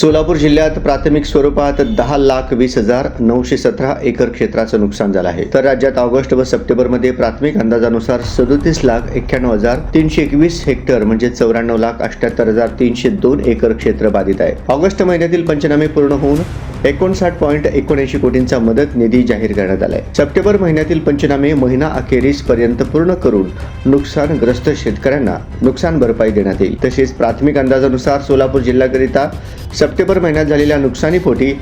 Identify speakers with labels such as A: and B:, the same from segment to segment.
A: सोलापूर जिल्ह्यात प्राथमिक स्वरूपात दहा लाख वीस हजार नऊशे सतरा एकर क्षेत्राचं नुकसान झालं आहे. तर राज्यात ऑगस्ट व सप्टेंबरमध्ये प्राथमिक अंदाजानुसार सदोतीस लाख एक्क्याण्णव हजार तीनशे एकवीस हेक्टर म्हणजे चौऱ्याण्णव लाख अठ्याहत्तर हजार तीनशे दोन एकर क्षेत्र बाधित आहे. ऑगस्ट महिन्यातील पंचनामे पूर्ण होऊन एकोणसाठ पॉईंट एकोणऐंशी कोटींचा मदत निधी जाहीर करण्यात आलाय. सप्टेंबर महिन्यातील पंचनामे महिना अखेरीस पर्यंत पूर्ण करून नुकसानग्रस्त शेतकऱ्यांना नुकसान भरपाई देण्यात येईल. तसेच प्राथमिक अंदाजानुसार सोलापूर जिल्ह्याकरिता सप्टेंबर महिन्यात झालेल्या नुकसानीपोटी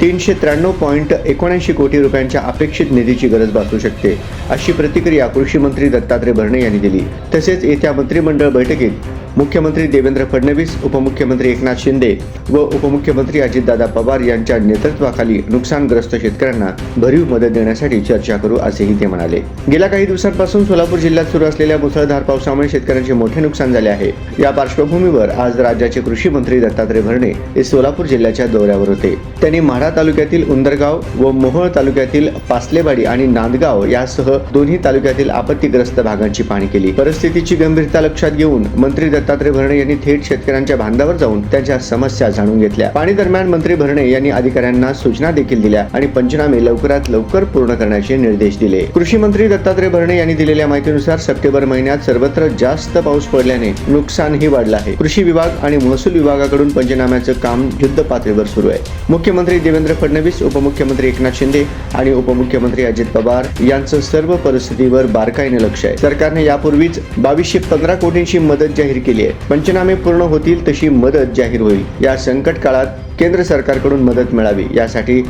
A: तीनशे त्र्याण्णव पॉईंट एकोणऐंशी कोटी रुपयांच्या अपेक्षित निधीची गरज भासू शकते अशी प्रतिक्रिया कृषी मंत्री दत्तात्रय भरणे यांनी दिली. तसेच येत्या मंत्रिमंडळ बैठकीत मुख्यमंत्री देवेंद्र फडणवीस उपमुख्यमंत्री एकनाथ शिंदे व उपमुख्यमंत्री अजितदादा पवार यांच्या नेतृत्वाखाली नुकसानग्रस्त शेतकऱ्यांना भरीव मदत देण्यासाठी चर्चा करू असेही ते म्हणाले. गेल्या काही दिवसांपासून सोलापूर जिल्ह्यात सुरू असलेल्या मुसळधार पावसामुळे शेतकऱ्यांचे मोठे नुकसान झाले आहे. या पार्श्वभूमीवर आज राज्याचे कृषी मंत्री दत्तात्रय भरणे हे सोलापूर जिल्ह्याच्या दौऱ्यावर होते. त्यांनी म्हाडा तालुक्यातील उंदरगाव व मोहोळ तालुक्यातील पासलेवाडी आणि नांदगाव यासह दोन्ही तालुक्यातील आपत्तीग्रस्त भागांची पाहणी केली. परिस्थितीची गंभीरता लक्षात घेऊन मंत्री दत्तात्रय भरणे यांनी थेट शेतकऱ्यांच्या बांधावर जाऊन त्यांच्या समस्या जाणून घेतल्या. पाणी दरम्यान मंत्री भरणे यांनी अधिकाऱ्यांना सूचना देखील दिल्या आणि पंचनामे लवकरात लवकर पूर्ण करण्याचे निर्देश दिले. कृषी मंत्री दत्तात्रय भरणे यांनी दिलेल्या माहितीनुसार सप्टेंबर महिन्यात सर्वत्र जास्त पाऊस पडल्याने नुकसानही वाढलं आहे. कृषी विभाग आणि महसूल विभागाकडून पंचनाम्याचं काम युद्ध पातळीवर सुरू आहे. मुख्यमंत्री देवेंद्र फडणवीस उपमुख्यमंत्री एकनाथ शिंदे आणि उपमुख्यमंत्री अजित पवार यांचं सर्व परिस्थितीवर बारकाईने लक्ष आहे. सरकारने यापूर्वीच बावीसशे पंधरा कोटींची मदत जाहीर केली. आहे. पंचनामे पूर्ण होतील तशी मदत जाहीर होईल. या संकट काळात केंद्र सरकारकडून मदत मिळावी यासाठी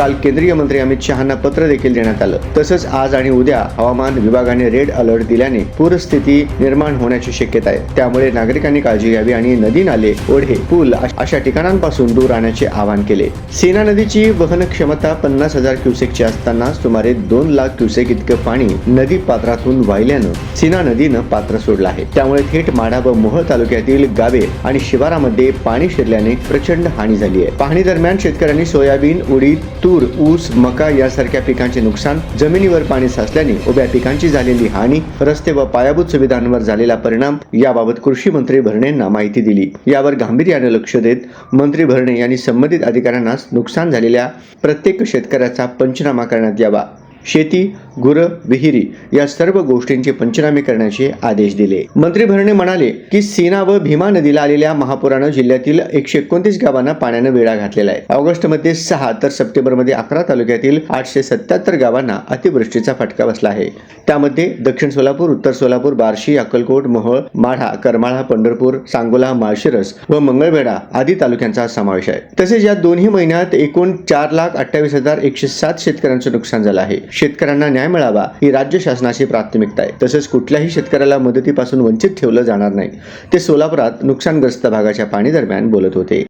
A: काल केंद्रीय मंत्री अमित शहांना पत्र देखील देण्यात आलं. तसंच आज आणि उद्या हवामान विभागाने रेड अलर्ट दिल्याने पूरस्थिती निर्माण होण्याची शक्यता आहे. त्यामुळे नागरिकांनी काळजी घ्यावी आणि नदी नाले ओढे पूल अशा ठिकाणांपासून दूर राहण्याचे आवाहन केले. सेना नदीची वहन क्षमता पन्नास हजार क्युसेकची असताना सुमारे दोन लाख क्युसेक इतकं पाणी नदी पात्रातून वाहिल्यानं सीना नदीनं पात्र सोडलं आहे. त्यामुळे थेट माढा व मोहोळ तालुक्यातील गावे आणि शिवारामध्ये पाणी शिरल्याने प्रचंड हानी झाली आहे. पाहणी दरम्यान शेतकऱ्यांनी सोयाबीन उडीद तूर ऊस मका यासारख्या पिकांचे नुकसान जमिनीवर पाणी साचल्याने उभ्या पिकांची झालेली हानी रस्ते व पायाभूत सुविधांवर झालेला परिणाम याबाबत कृषी मंत्री भरणेंना माहिती दिली. यावर गांभीर्याने लक्ष देत मंत्री भरणे यांनी संबंधित अधिकाऱ्यांना नुकसान झालेल्या प्रत्येक शेतकऱ्याचा पंचनामा करण्यात यावा. शेती गुरं विहिरी या सर्व गोष्टींचे पंचनामे करण्याचे आदेश दिले. मंत्री भरणे म्हणाले की सीना व भीमा नदीला आलेल्या महापुरानं जिल्ह्यातील एकशे एकोणतीस गावांना पाण्यानं वेढा घातलेला आहे. ऑगस्टमध्ये सहा तर सप्टेंबरमध्ये अकरा तालुक्यातील आठशे सत्याहत्तर गावांना अतिवृष्टीचा फटका बसला आहे. त्यामध्ये दक्षिण सोलापूर उत्तर सोलापूर बार्शी अक्कलकोट मोहोळ माढा करमाळा पंढरपूर सांगोला माळशिरस व मंगळवेढा आदी तालुक्यांचा समावेश आहे. तसेच या दोन्ही महिन्यात एकूण चार लाख अठ्ठावीस हजार एकशे सात शेतकऱ्यांचं नुकसान झालं आहे. शेतकऱ्यांना न्याय मिळावा ही राज्य शासनाची प्राथमिकता आहे. तसेच कुठल्याही शेतकऱ्याला मदतीपासून वंचित ठेवलं जाणार नाही. ते सोलापुरात नुकसानग्रस्त भागाच्या पाणी दरम्यान बोलत होते.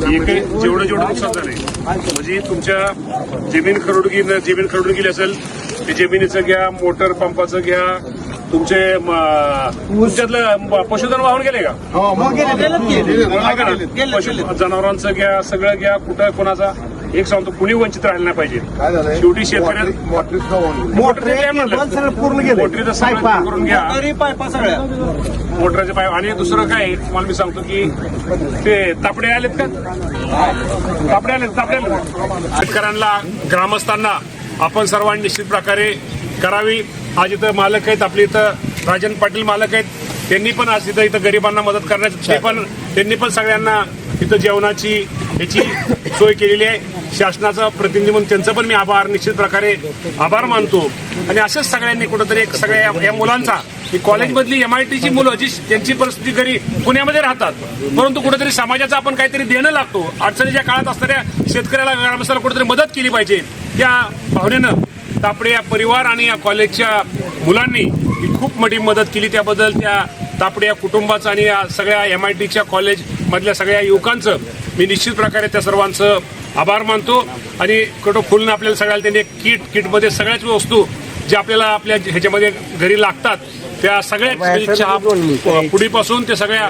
B: जेवढं जेवढं नुकसान झालंय म्हणजे तुमच्या जमीन खरडगी जमीन खरडून गेली असेल ते जमिनीचं घ्या मोटर पंपाचं घ्या तुमचे पशुधन वाहून गेले का? पशु जनावरांचं घ्या सगळं घ्या कुठं कोणाचा एक सांगतो कुणी वंचित राहिलं नाही पाहिजे. शेवटी शेतकऱ्या मोटरचं काय म्हणलं?
C: पूर्ण गेले.
B: मोटरीचं सगळं करून घ्या. मोटरचे पाईप आणि दुसरं काय आहे, तुम्हाला मी सांगतो की ते तापडे आलेत का? तापडे आलेत तापडे शेतकऱ्यांना ग्रामस्थांना आपण सर्वांनी निश्चित प्रकारे करावी. आज इथं मालक आहेत आपले इथं राजन पाटील मालक आहेत. त्यांनी पण आज इथं इथं गरिबांना मदत करण्याचं ते पण त्यांनी पण सगळ्यांना तिथं जेवणाची याची सोय केलेली आहे. शासनाचा प्रतिनिधी म्हणून त्यांचं पण मी आभार निश्चित प्रकारे आभार मानतो. आणि असंच सगळ्यांनी कुठंतरी एक सगळ्या या- मुलांचा ही कॉलेजमधली एम आय टीची मुलं जी त्यांची परिस्थिती घरी पुण्यामध्ये राहतात. परंतु कुठेतरी समाजाचं आपण काहीतरी देणं लागतो. अडचणीच्या काळात असणाऱ्या शेतकऱ्याला ग्रामस्थाला कुठेतरी मदत केली पाहिजे. त्या भावनेनं तापडे या परिवार आणि या कॉलेजच्या मुलांनी ही खूप मोठी मदत केली. त्याबद्दल त्या तापडे या कुटुंबाचं आणि या सगळ्या एम आय टीच्या कॉलेज कॉलेजमधल्या सगळ्या युवकांचं मी निश्चित प्रकारे त्या सर्वांचं आभार मानतो. आणि कुठं खुलून आपल्याला सगळ्याला त्यांनी एक किट किटमध्ये सगळ्याच वस्तू ज्या आपल्याला आपल्या ह्याच्यामध्ये घरी लागतात त्या सगळ्या चहा पुडीपासून ते सगळ्या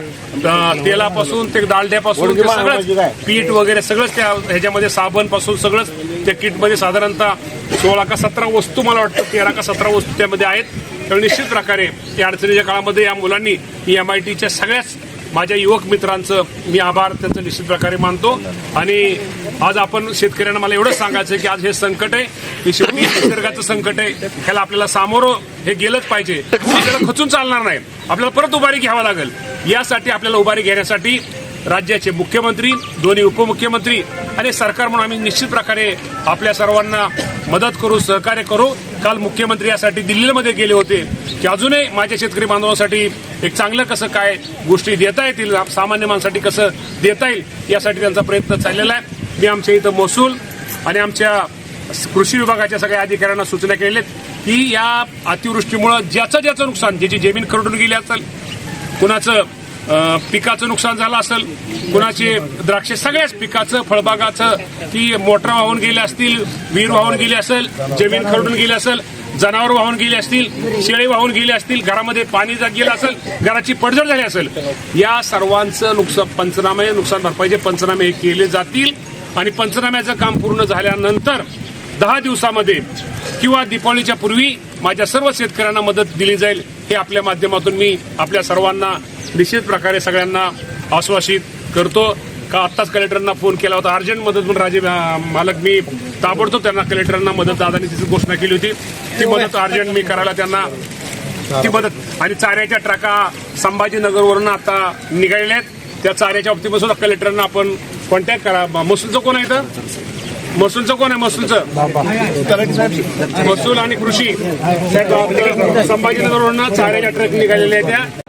B: तेलापासून ते डालड्यापासून ते सगळंच पीठ वगैरे सगळंच त्या ह्याच्यामध्ये साबणपासून सगळंच त्या किटमध्ये साधारणतः सोळा का सतरा वस्तू मला वाटतं तेरा का सतरा वस्तू त्यामध्ये आहेत. तर निश्चित प्रकारे या अडचणीच्या काळामध्ये या मुलांनी एम आय टीच्या सगळ्याच माझ्या युवक मित्रांचं मी आभार त्यांचं निश्चित प्रकारे मानतो. आणि आज आपण शेतकऱ्यांना मला एवढंच सांगायचं की आज हे संकट आहे. की शेवटी निसर्गाचं संकट आहे. ह्याला आपल्याला सामोरं हे गेलंच पाहिजे. खचून चालणार नाही. आपल्याला परत उभारी घ्यावं लागेल. यासाठी आपल्याला उभारी घेण्यासाठी राज्याचे मुख्यमंत्री दोन्ही उपमुख्यमंत्री आणि सरकार म्हणून आम्ही निश्चित प्रकारे आपल्या सर्वांना मदत करू सहकार्य करू. काल मुख्यमंत्री यासाठी दिल्लीमध्ये गेले होते की अजूनही माझ्या शेतकरी बांधवांसाठी एक चांगलं कसं काय गोष्टी देता येतील सामान्य माणसाठी कसं देता येईल यासाठी त्यांचा प्रयत्न चाललेला आहे. मी आमच्या इथं महसूल आणि आमच्या कृषी विभागाच्या सगळ्या अधिकाऱ्यांना सूचना केलेल्या आहेत की या अतिवृष्टीमुळं ज्याचं ज्याचं नुकसान ज्याची जमीन खरडून गेली असेल कुणाचं पिकाचं नुकसान झालं असेल कुणाचे द्राक्षे सगळ्याच पिकाचं फळबागाचं की मोटर वाहून गेले असतील विहीर वाहून गेली असेल जमीन खरडून गेली असेल जनावर वाहून गेले असतील शेळी वाहून गेले असतील घरामध्ये पाणी जा- गेलं असेल घराची पडझड झाली असेल या सर्वांचं नुकसान पंचनामे नुकसान भरपाईचे पंचनामे हे केले जातील. आणि पंचनाम्याचं काम पूर्ण झाल्यानंतर दहा दिवसामध्ये किंवा दीपावलीच्या पूर्वी माझ्या सर्व शेतकऱ्यांना मदत दिली जाईल हे आपल्या माध्यमातून मी आपल्या सर्वांना निश्चित प्रकारे सगळ्यांना आश्वासित करतो. का आत्ताच कलेक्टरांना फोन केला होता. अर्जंट मदत म्हणून राजे मालक मी ताबडतोब त्यांना कलेक्टरांना मदत दादानी तिची घोषणा केली होती. ती मदत अर्जंट मी करायला त्यांना ती मदत आणि चाऱ्याच्या ट्रका संभाजीनगरवरून आता निघालेल्या आहेत. त्या चाऱ्याच्या बाबतीमध्ये सुद्धा कलेक्टरांना आपण कॉन्टॅक्ट करा. महसूलचं कोण आहे इथं? महसूलचं कोण आहे महसूलचं? महसूल आणि कृषी. त्या संभाजीनगरवरून चाऱ्याच्या ट्रक निघालेल्या आहेत त्या.